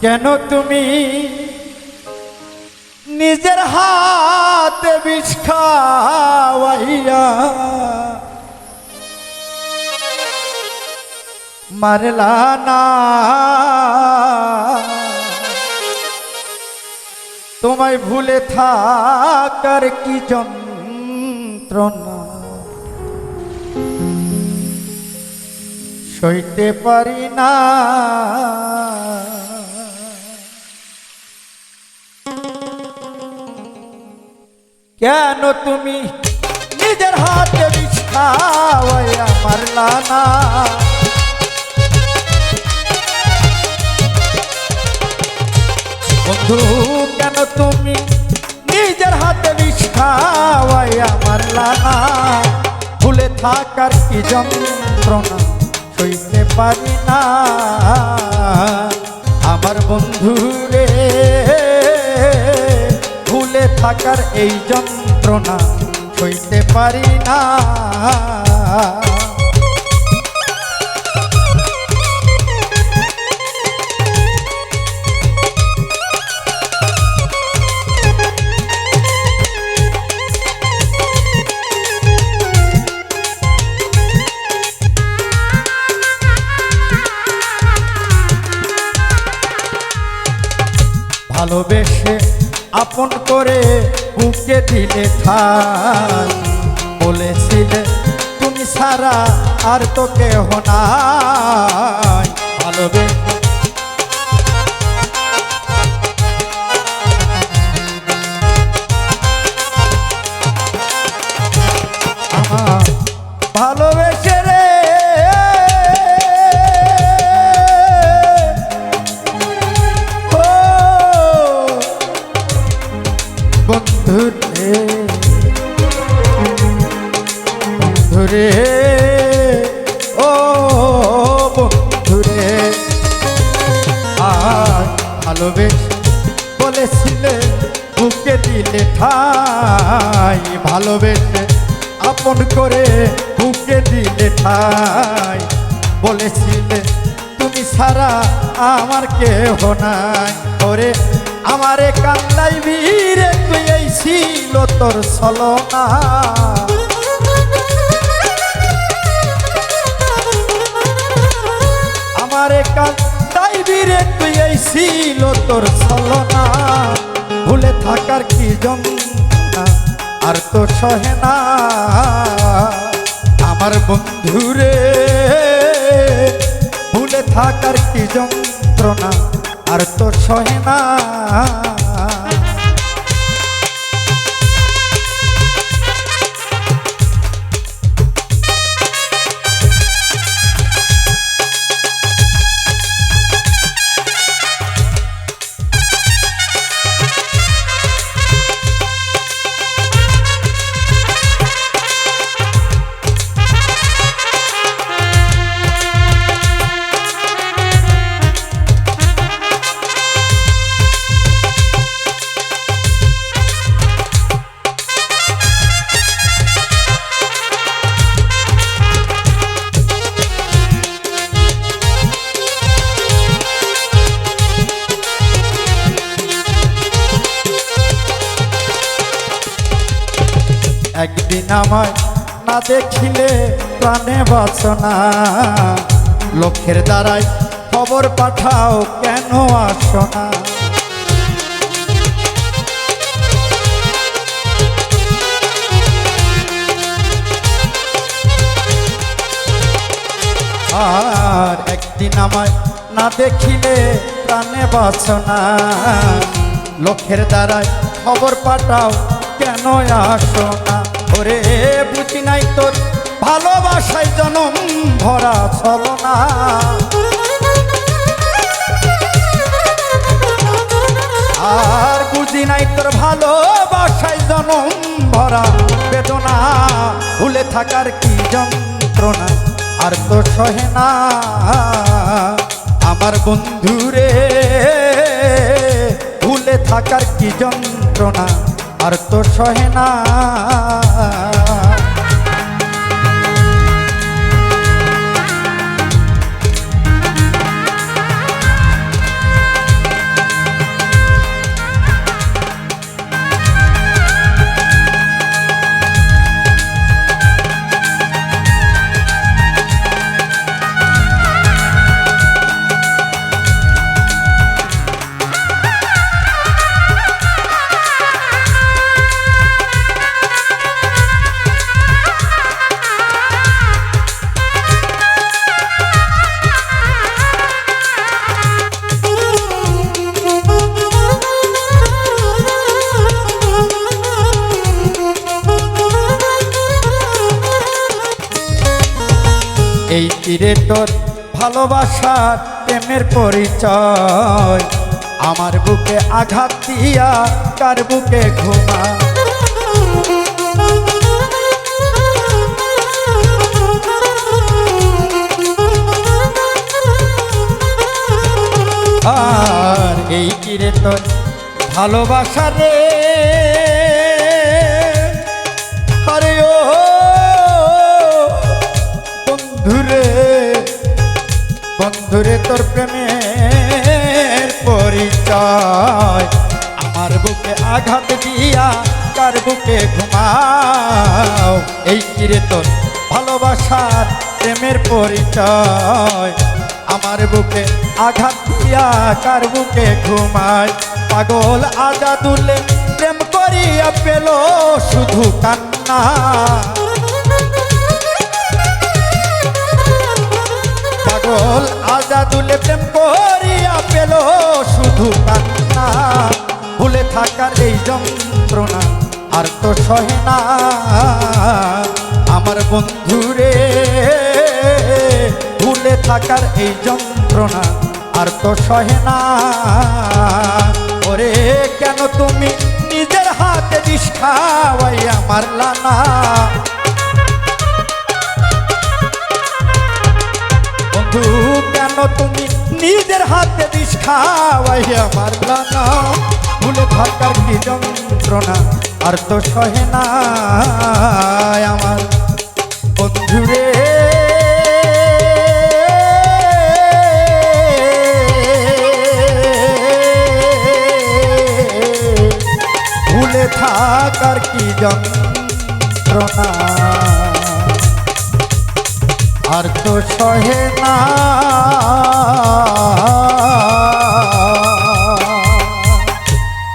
কেন তুমি নিজের হাতে বিষ মারলা না? তোমায় ভুলে থাকার কি যন্ত্রণা? সইতে পারি না। কেন তুমি নিজের হাতে বিষ মারলা না বন্ধু, কেন তুমি নিজের হাতে বিষ মারলা না ভুলে থাকার কি যন্ত্রণা সইতে পারি না। আমার বন্ধু থাকার এই যন্ত্রণা সইতে পারি না। ভালোবেসে আপন করে বুকে দিলে ঠাই বলেছিলে তুমি সারা আর তো কেহ নাই। ভালোবেসে বলেছিলে, বুকে দিলে ঠাই। ভালোবেসে আপন করে বুকে দিলে ঠাই। বলেছিলে, তুমি সারা আমার কেহ নাই। ওরে, আমারে কান্দাই বীরে, তুই এই ছিল তোর ছলনা। আমারে কান্দাই বীরে, তুই ছিল তোর ছলনা। ভুলে থাকার কি যন্ত্রণা? আর তো সহে না। আমার বন্ধুরে, ভুলে থাকার কি যন্ত্রণা? আর তো সহে না। আমায় না দেখিলে প্রাণে বাসনা লক্ষ্যের দ্বারাই খবর পাঠাও কেন আসো না আর একদিন আমায় না দেখিলে প্রাণে বাসনা লক্ষ্যের দ্বারাই খবর পাঠাও কেন আসো না ওরে বুঝি নাই তোর ভালোবাসায় জনম ভরা ছলনা। আর বুঝি নাই তোর ভালোবাসায় জনম ভরা বেদনা। ভুলে থাকার কি যন্ত্রণা? আর তো সহে না। আমার বন্ধুরে, ভুলে থাকার কি যন্ত্রণা? আর তো সহে না। কিরে তোর ভালোবাসার প্রেমের পরিচয়। আমার বুকে আঘাত দিয়া কার বুকে ঘুমা? আর এই কিরে তোর ভালোবাসা রে। বন্ধুরে তোর প্রেমের পরিচয়। আমার বুকে আঘাত দিয়া কার বুকে ঘুমাও? এই কিরে তোর ভালোবাসার প্রেমের পরিচয়। আমার বুকে আঘাত দিয়া কার বুকে ঘুমায়? পাগল আজাদুলে প্রেম করিয়া পেল শুধু কান্না। পাগল আজাদুলে প্রেম করিয়া পেল শুধু কান্না। ভুলে থাকার এই যন্ত্রণা আর তো সহে না। আমার বন্ধুরে, ভুলে থাকার এই যন্ত্রণা আর তো সহে না। ওরে, কেন তুমি নিজের হাতে বিষ খাওয়াই আমার লানা বন্ধু কেন তুমি, নিজের হাতে বিষ খাওয়াইয়া মারলা না ভুলে থাকার কি যন্ত্রণা, আর তো সহে না আমার বন্ধু রে। ভুলে থাকার কি যন্ত্রণা? আর তো সহে না।